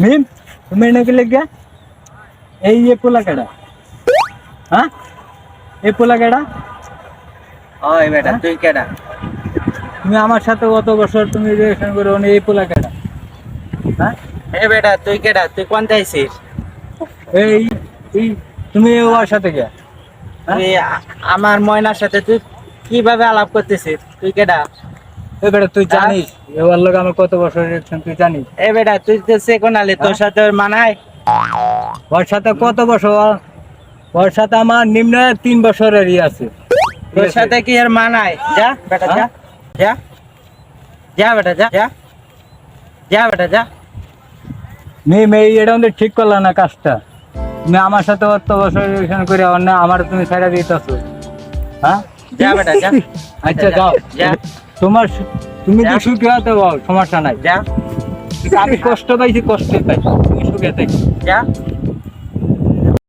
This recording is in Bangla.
মিম তুমি নাকি লেগে এই যে পোলা কেডা? হ্যাঁ? এই পোলা কেডা? ওই বেটা তুই কেডা? তুমি আমার সাথে কত বছর তুমি রিলেশন করে এই পোলা কেডা? হ্যাঁ? এ বেটা তুই কেডা? তুই কোন আইছিস? এই এই তুমি ওর সাথে গে হ্যাঁ? আমার ময়নার সাথে তুই কীভাবে আলাপ করতেছিস? তুই কেডা? এই বেটা তুই জানিস? এবার লোক আমার কত বছর রিলেশন তুই জানিস? এ বেটা তুই তো তোর? সাথে ওর মানায় ওর সাথে কত বছর? ওর সাথে আমার নিম্ন তিন বছরের আছে। তোর সাথে কি এর মানায় যা বেটা যা? যা। যা বেটা যা যা। যা বেটা যা। মিম এই এটা ঠিক করলা না কাজটা। তুমি আমার সাথে অত বছর রিলেশন করে অন্য আমার তুমি ছেড়ে দিতেছো। হ্যাঁ যা বেটা যা। আচ্ছা যাও। যা। তোমার তুমি যা। কি সুখে হতে বল সমস্যা নাই। যা আমি কষ্ট পাইছি কষ্ট পাইছি তুমি সুখে থাকি। যা